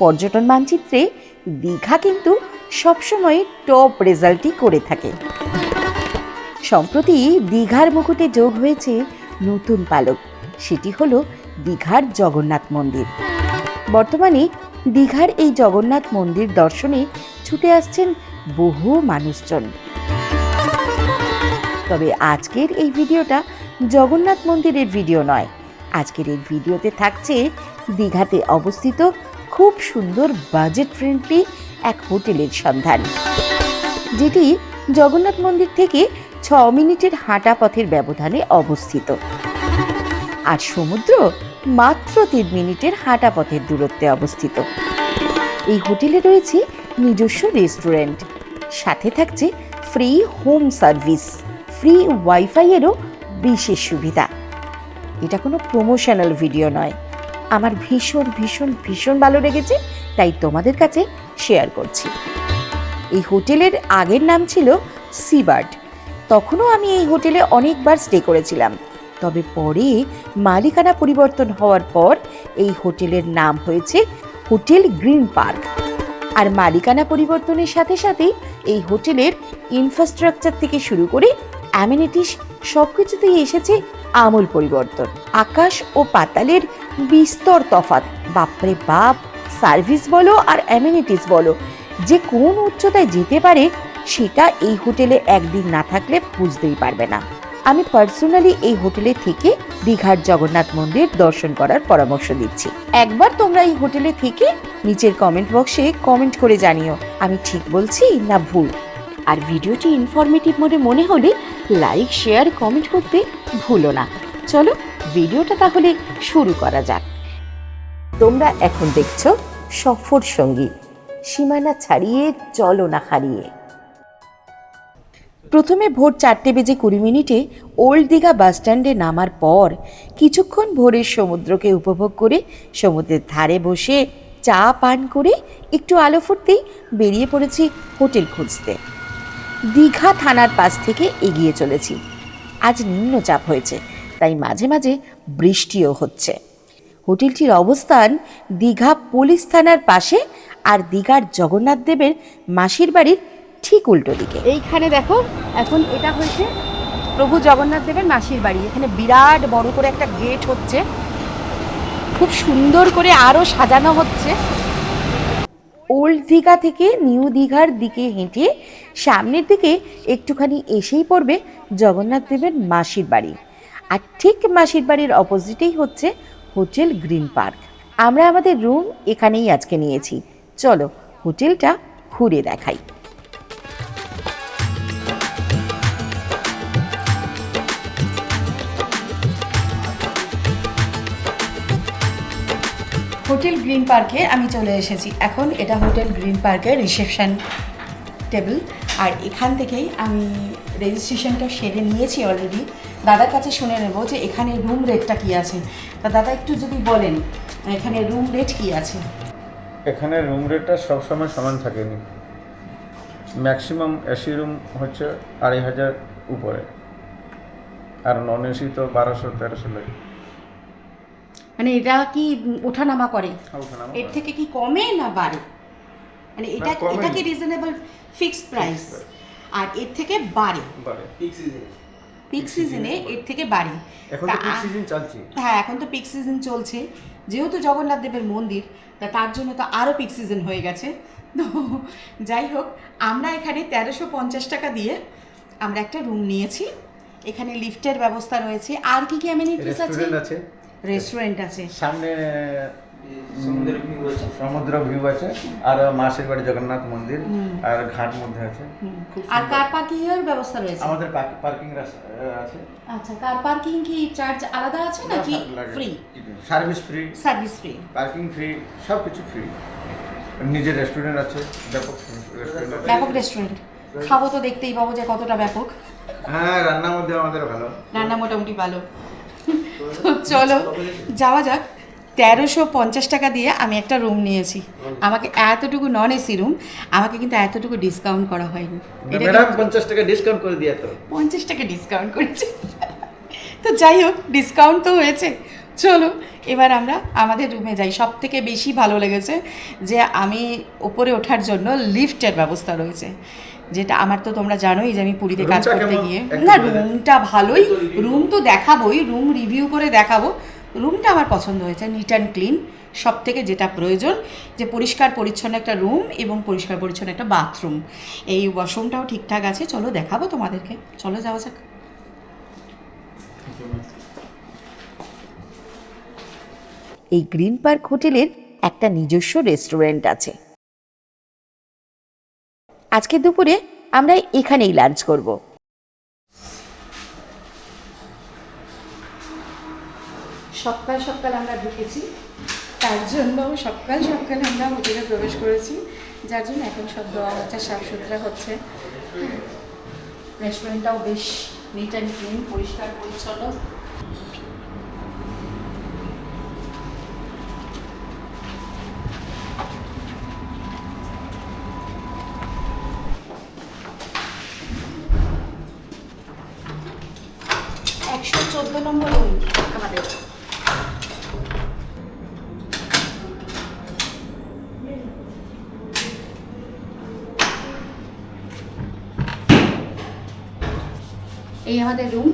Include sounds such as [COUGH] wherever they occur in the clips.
পর্যটন মানচিত্রে দীঘা কিন্তু সবসময় টপ রেজাল্টই করে থাকে। সম্প্রতি দীঘার মুকুটে যোগ হয়েছে নতুন পালক। সেটি হলো দীঘার জগন্নাথ মন্দির। বর্তমানে দীঘার এই জগন্নাথ মন্দির দর্শনে ছুটে আসছেন বহু মানুষজন। তবে আজকের এই ভিডিওটা জগন্নাথ মন্দিরের ভিডিও নয়। আজকের এই ভিডিওতে থাকছে দীঘাতে অবস্থিত খুব সুন্দর বাজেট ফ্রেন্ডলি এক হোটেলের সন্ধান। যেটি জগন্নাথ মন্দির থেকে ছ মিনিটের হাঁটা পথের ব্যবধানে অবস্থিত। আর সমুদ্র মাত্র তিন মিনিটের হাঁটা পথের দূরত্বে অবস্থিত। এই হোটেলে রয়েছে নিজস্ব রেস্টুরেন্ট। সাথে থাকছে ফ্রি হোম সার্ভিস ফ্রি ওয়াইফাইয়েরও বিশেষ সুবিধা। এটা কোনো প্রমোশনাল ভিডিও নয়। আমার ভীষণ ভীষণ ভীষণ ভালো লেগেছে, তাই তোমাদের কাছে শেয়ার করছি। এই হোটেলের আগের নাম ছিল সিবার্ড তখনও আমি এই হোটেলে অনেকবার স্টে করেছিলাম। তবে পরে মালিকানা পরিবর্তন হওয়ার পর এই হোটেলের নাম হয়েছে হোটেল গ্রিন পার্ক। আর মালিকানা পরিবর্তনের সাথে সাথেই এই হোটেলের ইনফ্রাস্ট্রাকচার থেকে শুরু করে অ্যামিনিটিস সব কিছুতেই এসেছে আমূল পরিবর্তন। আকাশ ও পাতালের বিস্তর তফাৎ। বাপরে বাপ সার্ভিস বলো আর অ্যামিনিটিস বলো, যে কোন উচ্চতায় যেতে পারে সেটা এই হোটেলে একদিন না থাকলে বুঝতেই পারবে না। আমি পার্সোনালি এই হোটেলে থেকে দীঘার জগন্নাথ মন্দির দর্শন করার পরামর্শ দিচ্ছি। একবার তোমরা এই হোটেলে থেকে নিচের কমেন্ট বক্সে কমেন্ট করে জানিও, আমি ঠিক বলছি না ভুল? আর ভিডিওটি ইনফরমেটিভ মনে মনে হলে লাইক শেয়ার কমেন্ট করতে ভুলো না। চলো ভিডিওটা তাহলে শুরু করা যাক। তোমরা এখন দেখছ সফর সঙ্গী, সীমানা ছাড়িয়ে, চলো না হারিয়ে। প্রথমে ভোর চারটে বেজে কুড়ি মিনিটে ওল্ড দীঘা বাসস্ট্যান্ডে নামার পর কিছুক্ষণ ভোরের সমুদ্রকে উপভোগ করে সমুদ্রের ধারে বসে চা পান করে একটু আলো ফুটতেই বেরিয়ে পড়েছি হোটেল খুঁজতে। দীঘা থানার পাশ থেকে এগিয়ে চলেছি। আজ নিম্নচাপ হয়েছে। তাই মাঝে মাঝে বৃষ্টিও হচ্ছে। হোটেলটির অবস্থান দীঘা পুলিশ থানার পাশে আর দীঘার জগন্নাথ দেবের মাসির বাড়ির ঠিক উল্টো দিকে। এইখানে দেখো এখন এটা হয়েছে প্রভু জগন্নাথ দেবের মাসির বাড়ি। এখানে বিরাট বড় করে একটা গেট হচ্ছে। খুব সুন্দর করে আরও সাজানো হচ্ছে। ওল্ড দীঘা থেকে নিউ দীঘার দিকে হেঁটে সামনের দিকে একটুখানি এসেই পড়বে জগন্নাথ দেবের মাসির বাড়ি। আর ঠিক মাসির বাড়ির অপোজিটেই হচ্ছে হোটেল গ্রিন পার্ক। আমরা আমাদের রুম এখানেই আজকে নিয়েছি। চলো হোটেলটা ঘুরে দেখাই। হোটেল গ্রিন পার্কে আমি চলে এসেছি। এখন এটা হোটেল গ্রিন পার্কের রিসেপশন টেবিল আর এখান থেকেই আমি রেজিস্ট্রেশনটা সেরে নিয়েছি অলরেডি দাদার কাছে শুনে নেব যে এখানে রুম রেটটা কী আছে। তা দাদা একটু যদি বলেন এখানে রুম রেট কী আছে? এখানে রুম রেটটা সবসময় সমান থাকেনি। ম্যাক্সিমাম এসি রুম হচ্ছে আড়াই হাজার উপরে। আর নন এসি তো বারোশো তেরোশো লাগে। মানে এটা কি ওঠানামা করে? এর থেকে কি কমে না বাড়ে? মানে এটা এটা কি রিজনেবল ফিক্সড প্রাইস আর এর থেকে বাড়ে? বাড়ে। পিক সিজনে এর থেকে বাড়ি। হ্যাঁ এখন তো পিক সিজন চলছে। যেহেতু জগন্নাথ দেবের মন্দির তা তার জন্য তো আরও পিক সিজন হয়ে গেছে। তো যাই হোক আমরা এখানে তেরোশো পঞ্চাশ টাকা দিয়ে আমরা একটা রুম নিয়েছি। এখানে লিফটের ব্যবস্থা রয়েছে। আর কি কি অ্যামিনিটিস আছে? রেস্টুরেন্ট আছে। সামনে সমুদ্র ভিউ আছে আর মাসের বাড়ি জগন্নাথ মন্দির আর ঘাট মধ্যে আছে। আর। কার পার্কিং এর ব্যবস্থা রয়েছে? আমাদের পার্কিং আছে। আচ্ছা কার পার্কিং কি চার্জ আলাদা আছে নাকি free service free service free parking free সব কিছু ফ্রি নিজের রেস্টুরেন্ট আছে ব্যাপক রেস্টুরেন্ট ব্যাপক রেস্টুরেন্ট খাব তো দেখতেই পাবো যে কতটা ব্যাপক। হ্যাঁ রান্নার মধ্যে আমাদের ভালো। রান্না মোটামুটি ভালো। চলো যাওয়া যাক। তেরোশো পঞ্চাশ টাকা দিয়ে আমি একটা রুম নিয়েছি। আমাকে এতটুকু নন এসি রুম আমাকে কিন্তু এতটুকু ডিসকাউন্ট করা হয়নি। পঞ্চাশ টাকা ডিসকাউন্ট করে দিয়ে পঞ্চাশ টাকা ডিসকাউন্ট করেছে। তো যাই হোক ডিসকাউন্ট তো হয়েছে। চলো এবার আমরা আমাদের রুমে যাই। সব থেকে বেশি ভালো লেগেছে যে আমি ওপরে ওঠার জন্য লিফটের ব্যবস্থা রয়েছে। যেটা আমার তো তোমরা জানোই যে আমি পুরীতে কাজ করতে গিয়ে। না রুমটা ভালোই। রুম তো দেখাবোই রুম রিভিউ করে দেখাবো। রুমটা আমার পছন্দ হয়েছে নিট অ্যান্ড ক্লিন সব থেকে যেটা প্রয়োজন, যে পরিষ্কার পরিচ্ছন্ন একটা রুম এবং পরিষ্কার পরিচ্ছন্ন একটা বাথরুম এই ওয়াশরুমটাও ঠিকঠাক আছে, চলো দেখাবো তোমাদেরকে, চলো যাওয়া যাক। এই গ্রিন পার্ক হোটেলের একটা নিজস্ব রেস্টুরেন্ট আছে। আজকে দুপুরে আমরা এখানেই লাঞ্চ করব। সকাল সকাল আমরা ঢুকেছি। তার জন্য সকাল সকাল আমরা হোটেলে প্রবেশ করেছি। যার জন্য এখন সব দেওয়া হচ্ছে, সাফ সুতরা হচ্ছে। রেস্টুরেন্টটাও বেশ নিট অ্যান্ড ক্লিন পরিষ্কার, পরিচ্ছন্ন। একশো চোদ্দ নম্বর রুম আমাদের এই আমাদের রুম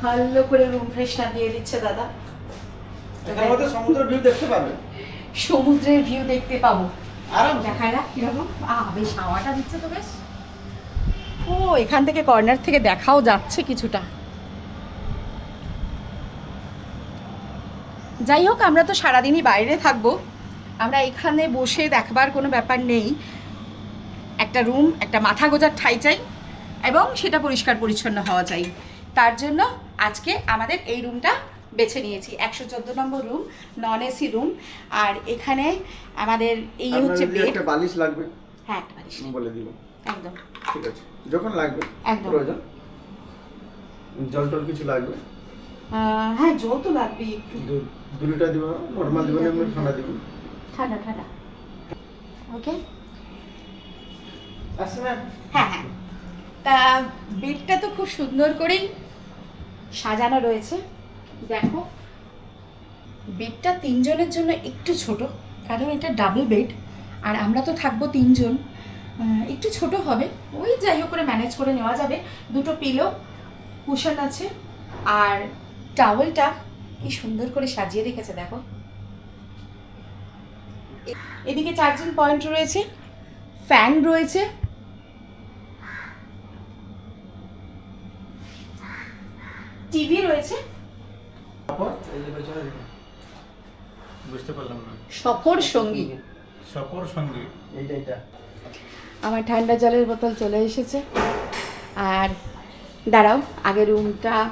ভালো করে রুম ফ্রেশনার দিয়ে দিচ্ছে দাদা। এখানে মধ্যে সমুদ্র ভিউ দেখতে পাবে। সমুদ্রের ভিউ দেখতে পাবো। আরাম। দেখায় না কীরকম? আহ বেশ হাওয়াটা দিচ্ছে তো বেশ। ও এখান থেকে কর্নার থেকে দেখাও যাচ্ছে কিছুটা। যাই হোক আমরা তো সারাদিনই বাইরে থাকব। আমরা এখানে বসে দেখবার কোনো ব্যাপার নেই। একটা রুম একটা মাথা গোজার ঠাই চাই এবং সেটা পরিষ্কার পরিচ্ছন্ন হওয়া চাই। তার জন্য আজকে আমাদের এই রুমটা বেছে নিয়েছি। একশো চোদ্দ number room non AC room. আর এখানে আমাদের এই হচ্ছে বেড একটা বালিশ লাগবে। হ্যাঁ একটা বালিশ। বলে দিব একদম। ঠিক আছে। যখন লাগবে একদম। প্রয়োজন। জল টল কিছু লাগবে? হ্যাঁ জল তো লাগবেই একটু। দু- লিটার দিব নর্মাল দিব না ঠান্ডা দিব? ঠান্ডা ঠান্ডা। ওকে হ্যাঁ হ্যাঁ। তা বেডটা তো খুব সুন্দর করেই সাজানো রয়েছে। দেখো, বেডটা তিনজনের জন্য একটু ছোট, কারণ এটা ডাবল বেড আর আমরা তো থাকব তিনজন। একটু ছোট হবে, ওই যাই হোক করে ম্যানেজ করে নেওয়া যাবে। দুটো পিলো কুশন আছে, আর টাওয়েলটা কি সুন্দর করে সাজিয়ে রেখেছে, দেখো। এদিকে চার্জিং পয়েন্ট রয়েছে। ফ্যান রয়েছে। টিভি রয়েছে। বুঝতে পারলাম না। সফর সঙ্গী। সফর সঙ্গী। এইটা। আমার ঠান্ডা জলের বোতল চলে এসেছে। আর দাঁড়াও আগে রুমটা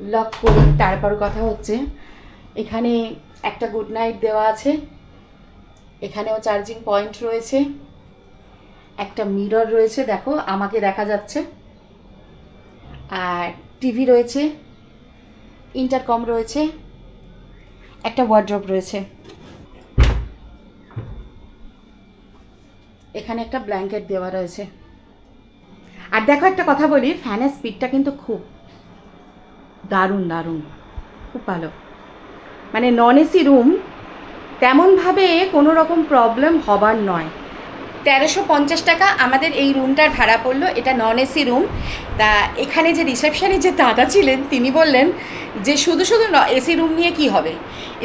লক করি তারপর কথা হচ্ছে। এখানে একটা গুড নাইট দেওয়া আছে। এখানেও চার্জিং পয়েন্ট রয়েছে। একটা মিরর রয়েছে, দেখো, আমাকে দেখা যাচ্ছে। আর টিভি রয়েছে ইন্টারকম রয়েছে, একটা ওয়ার্ড্রপ রয়েছে। এখানে একটা ব্ল্যাঙ্কেট দেওয়া রয়েছে। আর দেখো একটা কথা বলি ফ্যানের স্পিডটা কিন্তু খুব দারুণ দারুণ, খুব ভালো। মানে নন এসি রুম তেমনভাবে কোনো রকম প্রবলেম হবার নয়। তেরোশো পঞ্চাশ টাকা আমাদের এই রুমটার ভাড়া পড়ল, এটা নন এসি রুম তা এখানে যে রিসেপশনে যে দাদা ছিলেন, তিনি বললেন যে শুধু শুধু এসি রুম নিয়ে কি হবে?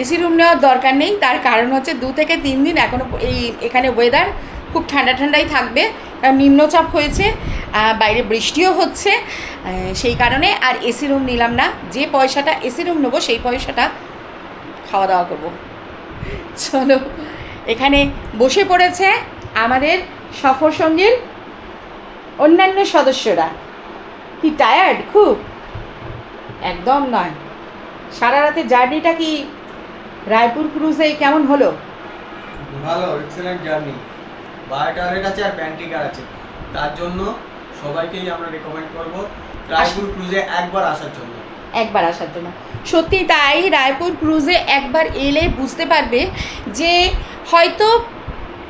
এসি রুম নেওয়ার দরকার নেই, তার কারণ হচ্ছে দু থেকে তিন দিন এখনও এই এখানে ওয়েদার খুব ঠান্ডা ঠান্ডাই থাকবে, কারণ নিম্নচাপ হয়েছে বাইরে বৃষ্টিও হচ্ছে সেই কারণে আর এসি রুম নিলাম না। যে পয়সাটা এসি রুম নেব, সেই পয়সাটা খাওয়া দাওয়া করব। চলো এখানে বসে পড়েছে আমাদের সফর সঙ্গীর অন্যান্য সদস্যরা। কি টায়ার্ড খুব। একদম নয়। সারা রাতে জার্নিটা কি রায়পুর ক্রুজে কেমন হলো? ভালো এক্সেলেন্ট জার্নি বায়োটারেট আছে আর প্যান্টিকার আছে। তার জন্য সবাইকেই আমরা রেকমেন্ড করব রায়পুর ক্রুজে একবার আসার জন্য। একবার আসার জন্য। সত্যি তাই রায়পুর ক্রুজে একবার এলে বুঝতে পারবে যে হয়তো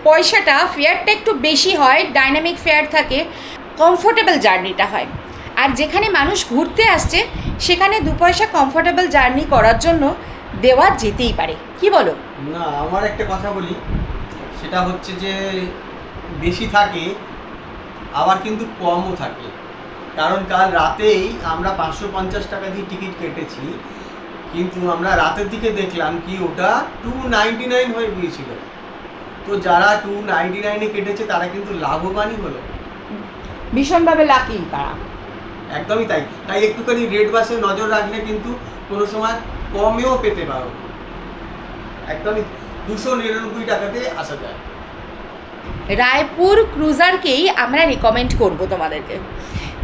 পয়সাটা ফেয়ারটা একটু বেশি হয় ডাইনামিক ফেয়ার থাকে কমফোর্টেবল জার্নিটা হয়। আর যেখানে মানুষ ঘুরতে আসছে, সেখানে দু পয়সা কমফোর্টেবল জার্নি করার জন্য দেওয়া যেতেই পারে। কি বলো? না, আমার একটা কথা বলি। সেটা হচ্ছে যে, বেশি থাকে, আবার কিন্তু কমও থাকে। কারণ কাল রাতেই আমরা পাঁচশো পঞ্চাশ টাকা দিয়ে টিকিট কেটেছি কিন্তু আমরা রাতের দিকে দেখলাম কি ওটা টু নাইনটি নাইন হয়ে গিয়েছিল। তো যারা টু নাইনটি নাইনে কেটেছে তারা কিন্তু লাভবানই হলো। ভীষণভাবে লাকি তারা। একদমই তাই। তাই একটুখানি রেড বাসে নজর রাখলে কিন্তু কোনো সময় কমেও পেতে পারো। একদমই দুশো নিরানব্বই টাকাতে আসা যায়। রায়পুর ক্রুজারকেই আমরা রেকমেন্ড করব তোমাদেরকে।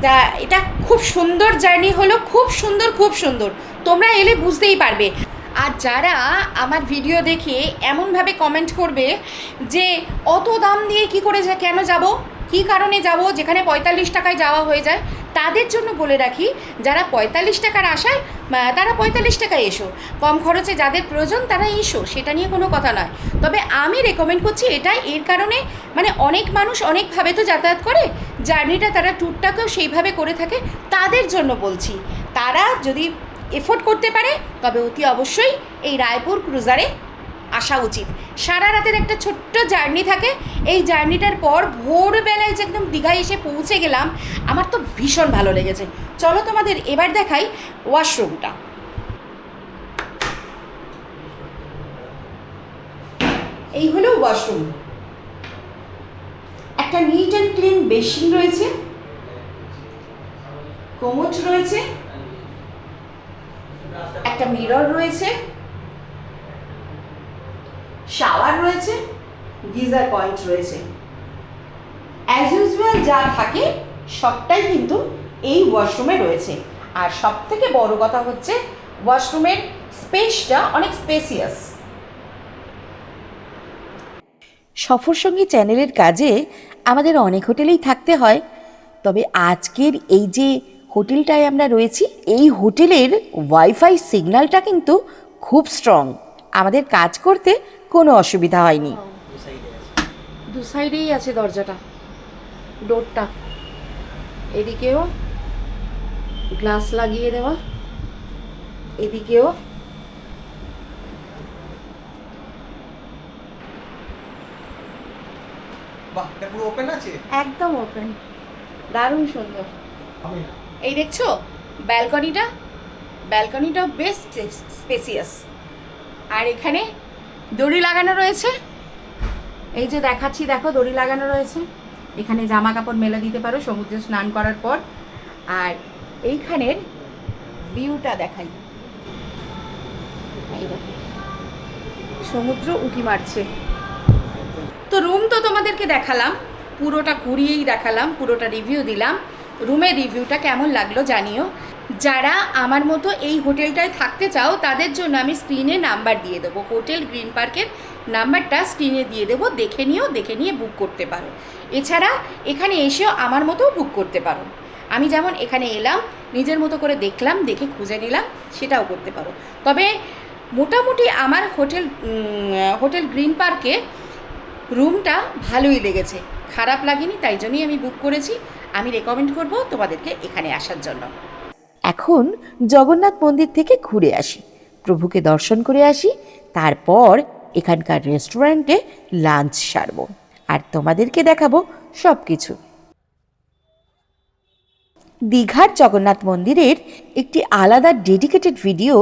তা এটা খুব সুন্দর জার্নি হলো, খুব সুন্দর খুব সুন্দর। তোমরা এলে বুঝতেই পারবে। আর যারা আমার ভিডিও দেখে এমনভাবে কমেন্ট করবে যে, অত দাম দিয়ে কি করে কেন যাব? কি কারণে যাব? যেখানে পঁয়তাল্লিশ টাকায় যাওয়া হয়ে যায় তাদের জন্য বলে রাখি, যারা পঁয়তাল্লিশ টাকার আশায় তারা পঁয়তাল্লিশ টাকায় এসো। কম খরচে যাদের প্রয়োজন তারা এসো, সেটা নিয়ে কোনো কথা নয়। তবে আমি রেকমেন্ড করছি এটা এর কারণে মানে অনেক মানুষ অনেকভাবে তো যাতায়াত করে, জার্নিটা তারা ট্যুরটাকেও সেইভাবে করে থাকে, তাদের জন্য বলছি। তারা যদি এফোর্ড করতে পারে, তবে অতি অবশ্যই এই রায়পুর ক্রুজারে আসা উচিত। সারা রাতের একটা ছোট্ট জার্নি থাকে। এই জার্নিটার পর ভোরবেলায় যে একদম দীঘায় এসে পৌঁছে গেলাম, আমার তো ভীষণ ভালো লেগেছে। চলো তোমাদের এবার দেখাই ওয়াশরুমটা। এই হলো ওয়াশরুম। একটা নিট অ্যান্ড ক্লিন বেসিন রয়েছে। কোমোট রয়েছে। একটা মিরর রয়েছে। শাওয়ার রয়েছে গিজার পয়েন্ট রয়েছে। অ্যাজ ইউজুয়াল যা থাকে, সবটাই কিন্তু এই ওয়াশরুমে রয়েছে। আর সব থেকে বড় কথা হচ্ছে ওয়াশরুমের স্পেসটা অনেক স্পেসিয়াস সফরসঙ্গী চ্যানেলের কাজে আমাদের অনেক হোটেলেই থাকতে হয়। তবে আজকের এই যে হোটেলটায় আমরা রয়েছি, এই হোটেলের ওয়াইফাই সিগন্যালটা কিন্তু খুব স্ট্রং আমাদের কাজ করতে কোনো অসুবিধা হয়নি। দু সাইডেই আছে। দরজাটা। ডোরটা। এদিকেও গ্লাস লাগিয়ে দেওয়া। এদিকেও পুরো ওপেন আছে? একদম ওপেন দারুণ সুন্দর। এই দেখছ? ব্যালকনিটা? ব্যালকনিটাও বেশ স্পেসিয়াস। আর এখানে দড়ি লাগানো রয়েছে। এই যে দেখাচ্ছি, দেখো, দড়ি লাগানো রয়েছে। এখানে জামা কাপড় মেলে দিতে পারো, সমুদ্রে স্নান করার পর। আর এইখানের ভিউটা দেখাই। সমুদ্র উঁকি মারছে। তো রুম তো তোমাদেরকে দেখালাম, পুরোটা ঘুরিয়েই দেখালাম, পুরোটা রিভিউ দিলাম। রুমের রিভিউটা কেমন লাগল জানিও। যারা আমার মতো এই হোটেলটায় থাকতে চাও, তাদের জন্য আমি স্ক্রিনে নাম্বার দিয়ে দেবো। হোটেল গ্রিন পার্কের নাম্বারটা স্ক্রিনে দিয়ে দেবো। দেখে নিও, দেখে নিয়ে বুক করতে পারো। এছাড়া এখানে এসেও আমার মতো বুক করতে পারো। আমি যেমন এখানে এলাম, নিজের মতো করে দেখলাম, দেখে খুঁজে নিলাম, সেটাও করতে পারো। তবে মোটামুটি আমার হোটেল হোটেল গ্রিন পার্কে রুমটা ভালোই লেগেছে। খারাপ লাগেনি, তাই জন্যই আমি বুক করেছি। আমি রেকমেন্ড করব তোমাদেরকে এখানে আসার জন্য। এখন জগন্নাথ মন্দির থেকে ঘুরে আসি, প্রভুকে দর্শন করে আসি, তারপর এখানকার রেস্টুরেন্টে লাঞ্চ সারব। আর তোমাদেরকে দেখাবো সব কিছু দীঘার জগন্নাথ মন্দিরের একটি আলাদা ডেডিকেটেড ভিডিও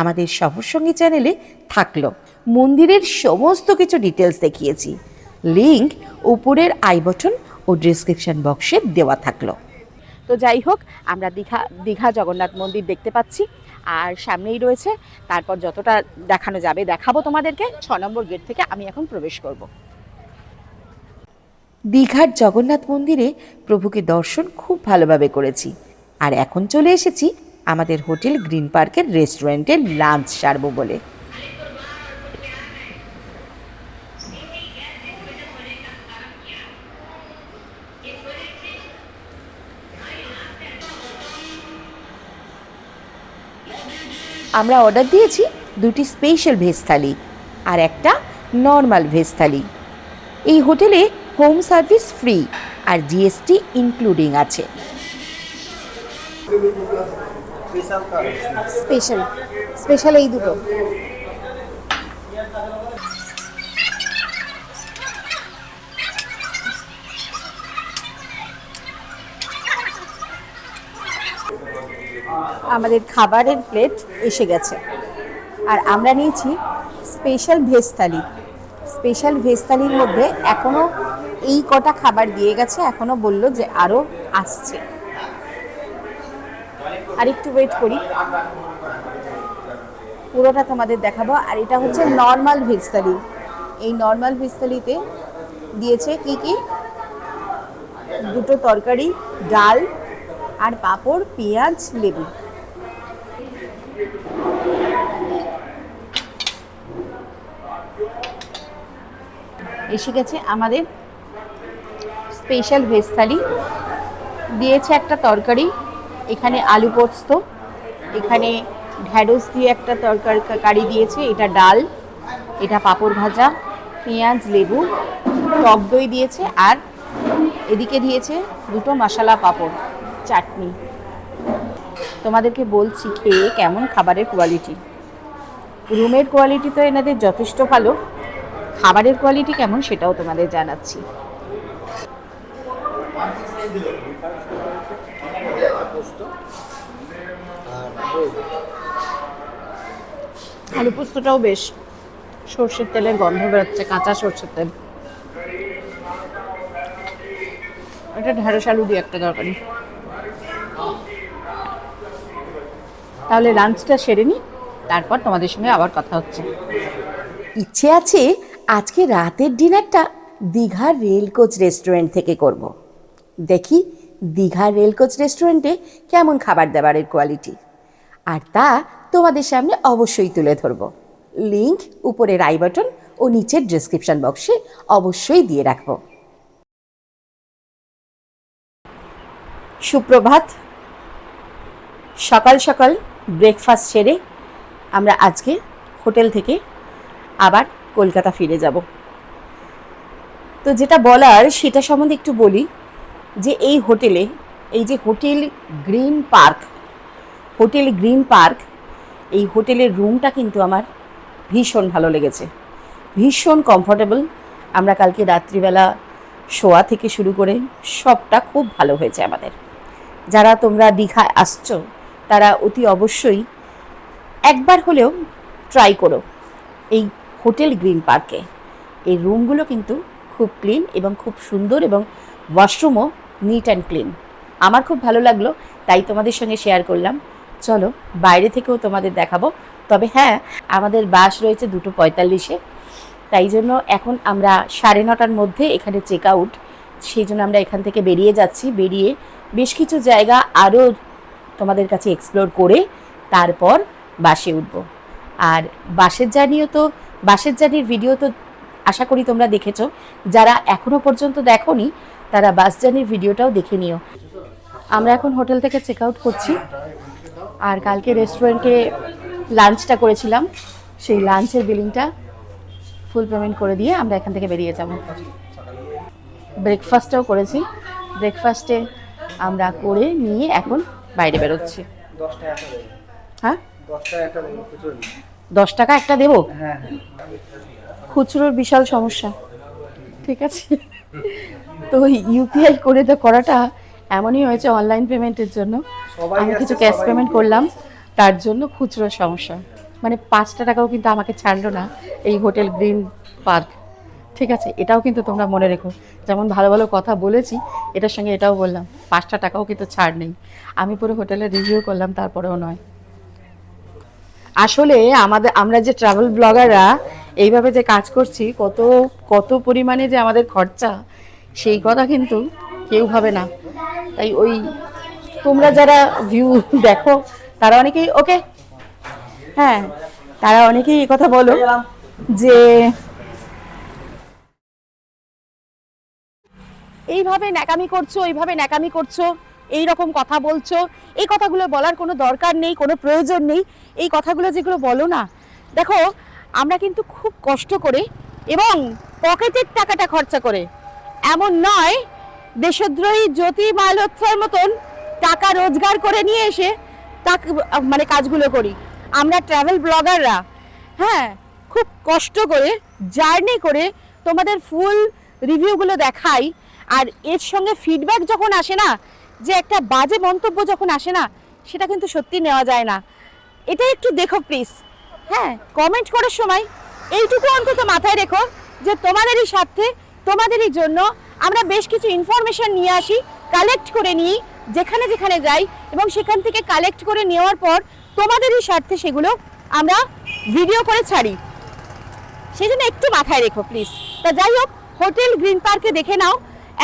আমাদের সফরসঙ্গী চ্যানেলে থাকল। মন্দিরের সমস্ত কিছু ডিটেলস দেখিয়েছি। লিংক উপরের আই বটন ও ডিসক্রিপশন বক্সে দেওয়া থাকল। তো যাই হোক, আমরা দীঘা দীঘা জগন্নাথ মন্দির দেখতে পাচ্ছি। আর সামনেই রয়েছে, তারপর যতটা দেখানো যাবে, দেখাবো তোমাদেরকে। ছ নম্বর গেট থেকে আমি এখন প্রবেশ করব। দীঘার জগন্নাথ মন্দিরে প্রভুকে দর্শন খুব ভালোভাবে করেছি। আর এখন চলে এসেছি আমাদের হোটেল গ্রিন পার্কের রেস্টুরেন্টে লাঞ্চ সারবো বলে। আমরা অর্ডার দিয়েছি দুটি স্পেশাল ভেজ থালি আর একটা নর্মাল ভেজ থালি। এই হোটেলে হোম সার্ভিস ফ্রি আর জিএসটি ইনক্লুডিং আছে। স্পেশাল স্পেশাল এই দুটো। আমাদের খাবারের প্লেট এসে গেছে। আর আমরা নিয়েছি special veg thali special veg থালির মধ্যে এখনও এই কটা খাবার দিয়ে গেছে, এখনও বলল যে আরও আসছে। আর একটু ওয়েট করি। পুরোটা তোমাদের দেখাবো। আর এটা হচ্ছে নর্মাল ভেজ থালি এই নর্মাল ভেজ থালিতে দিয়েছে কি কি? দুটো তরকারি, ডাল আর পাঁপড়, পেঁয়াজ, লেবু। এসে গেছে আমাদের স্পেশাল ভেজ থালি। দিয়েছে একটা তরকারি, এখানে আলু পোস্ত, এখানে ঢ্যাঁড়স দিয়ে একটা তরকারি কারি দিয়েছে, এটা ডাল, এটা পাঁপড় ভাজা, পেঁয়াজ, লেবু, টক দই দিয়েছে, আর এদিকে দিয়েছে দুটো মশলা পাঁপড়, চাটনি। তোমাদেরকে বলছি খেয়ে কেমন খাবারের কোয়ালিটি রুমের কোয়ালিটি তো এনাদের যথেষ্ট ভালো। খাবারের কোয়ালিটি কেমন সেটাও তোমাদের জানাচ্ছি। আলু পোস্তটাও বেশ সর্ষের তেলের গন্ধ বেরোচ্ছে, কাঁচা সর্ষের তেল। এটা ঢেঁড়স আলু দিয়ে একটা তরকারি। তাহলে লাঞ্চটা সেরে নিই তারপর তোমাদের সঙ্গে আবার কথা হচ্ছে। ইচ্ছে আছে আজকে রাতের ডিনারটা দীঘার রেল কোচ রেস্টুরেন্ট থেকে করব। দেখি দীঘার রেল কোচ রেস্টুরেন্টে কেমন খাবার দাবারের কোয়ালিটি আর তা তোমাদের সামনে অবশ্যই তুলে ধরব। লিংক উপরের আই বাটন ও নিচের ডিসক্রিপশন বক্সে অবশ্যই দিয়ে রাখব। সুপ্রভাত। সকাল সকাল। ব্রেকফাস্ট সেরে আমরা আজকে হোটেল থেকে আবার কলকাতা ফিরে যাব। তো যেটা বলার সেটা সম্বন্ধে একটু বলি যে এই হোটেলে, এই যে Hotel Green Park, Hotel Green Park, এই হোটেলের রুমটা কিন্তু আমার ভীষণ ভালো লেগেছে। ভীষণ কমফোর্টেবল আমরা কালকে রাত্রিবেলা শোয়া থেকে শুরু করে সবটা খুব ভালো হয়েছে আমাদের। যারা তোমরা দীঘায় আসছো তারা অতি অবশ্যই একবার হলেও ট্রাই করো এই হোটেল গ্রিন পার্কে। এই রুমগুলো কিন্তু খুব ক্লিন এবং খুব সুন্দর এবং ওয়াশরুমও নিট অ্যান্ড ক্লিন আমার খুব ভালো লাগল, তাই তোমাদের সঙ্গে শেয়ার করলাম। চলো, বাইরে থেকেও তোমাদের দেখাবো। তবে হ্যাঁ আমাদের বাস রয়েছে দুটো পঁয়তাল্লিশে। তাই জন্য এখন আমরা সাড়ে নটার মধ্যে এখানে চেক আউট সেই জন্য আমরা এখান থেকে বেরিয়ে যাচ্ছি। বেরিয়ে বেশ কিছু জায়গা আরও তোমাদের কাছে এক্সপ্লোর করে তারপর বাসে উঠব। আর বাসের জার্নিও তো, বাসের জার্নির ভিডিও তো আশা করি তোমরা দেখেছ। যারা এখনও পর্যন্ত দেখোনি, তারা বাস জার্নির ভিডিওটাও দেখে নিও। আমরা এখন হোটেল থেকে চেক আউট করছি। আর কালকে রেস্টুরেন্টে লাঞ্চটা করেছিলাম। সেই লাঞ্চের বিলিংটা ফুল পেমেন্ট করে দিয়ে আমরা এখান থেকে বেরিয়ে যাব। ব্রেকফাস্টটাও করেছি। ব্রেকফাস্টে আমরা করে নিয়ে এখন বাইরে বেরোচ্ছি। হ্যাঁ? দশ টাকা একটা দেবো? খুচরোর বিশাল সমস্যা। ঠিক আছে? তো ইউপিআই করে তো করাটা এমনই হয়েছে অনলাইন পেমেন্টের জন্য। আমি কিছু ক্যাশ পেমেন্ট করলাম। তার জন্য খুচরোর সমস্যা। মানে পাঁচটা টাকাও কিন্তু আমাকে ছাড়লো না এই হোটেল গ্রিন পার্ক। ঠিক আছে, এটাও কিন্তু তোমরা মনে রেখো। যেমন ভালো ভালো কথা বলেছি, এটার সঙ্গে এটাও বললাম, পাঁচটা টাকাও কিন্তু ছাড় নেই। আমি পুরো হোটেলে রিভিউ করলাম, তারপরেও নয়। আসলে আমাদের, আমরা যে ট্রাভেল ব্লগাররা এইভাবে যে কাজ করছি, কত কত পরিমাণে যে আমাদের খরচা, সেই কথা কিন্তু কেউ ভাবে না। তাই ওই, তোমরা যারা ভিউ [LAUGHS] দেখো, তারা অনেকেই ওকে হ্যাঁ তারা অনেকেই কথা বলো যে এইভাবে ন্যাকামি করছ, এইভাবে ন্যাকামি করছ, এই রকম কথা বলছো। এই কথাগুলো বলার কোনো দরকার নেই, কোনো প্রয়োজন নেই। এই কথাগুলো যেগুলো বলো না, দেখো, আমরা কিন্তু খুব কষ্ট করে এবং পকেটের টাকাটা খরচা করে। এমন নয়, দেশদ্রোহী জ্যোতি মালহোত্রার মতন টাকা রোজগার করে নিয়ে এসে তাক মানে কাজগুলো করি। আমরা ট্রাভেল ব্লগাররা হ্যাঁ খুব কষ্ট করে জার্নি করে তোমাদের ফুল রিভিউগুলো দেখাই। আর এর সঙ্গে ফিডব্যাক যখন আসে না, যে একটা বাজে মন্তব্য যখন আসে না, সেটা কিন্তু সত্যি নেওয়া যায় না। এটা একটু দেখো প্লিজ হ্যাঁ কমেন্ট করার সময় এইটুকু অন্তত মাথায় রেখো যে তোমাদেরই স্বার্থে, তোমাদেরই জন্য আমরা বেশ কিছু ইনফরমেশন নিয়ে আসি কালেক্ট করে নিই, যেখানে যেখানে যাই এবং সেখান থেকে কালেক্ট করে নেওয়ার পর তোমাদেরই স্বার্থে সেগুলো আমরা ভিডিও করে ছাড়ি। সেই জন্য একটু মাথায় রেখো প্লিজ তা যাই হোক হোটেল গ্রিন পার্কে দেখে নাও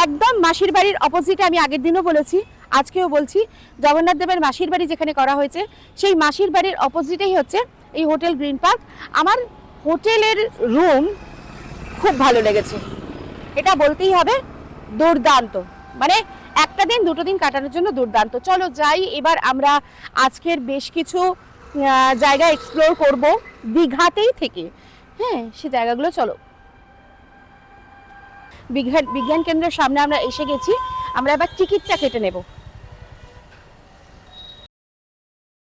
একদম মাসির বাড়ির অপোজিটে আমি আগের দিনও বলেছি, আজকেও বলছি, জগন্নাথ দেবের মাসির বাড়ি যেখানে করা হয়েছে, সেই মাসির বাড়ির অপোজিটেই হচ্ছে এই হোটেল গ্রিন পার্ক। আমার হোটেলের রুম খুব ভালো লেগেছে। এটা বলতেই হবে, দুর্দান্ত। মানে একটা দিন, দুটো দিন কাটানোর জন্য দুর্দান্ত। চলো যাই, এবার আমরা আজকের বেশ কিছু জায়গা এক্সপ্লোর করব, দীঘাতেই থেকে। হ্যাঁ সে জায়গাগুলো চলো। বিজ্ঞান বিজ্ঞান কেন্দ্রের সামনে আমরা এসে গেছি। আমরা এবার টিকিটটা কেটে নেব।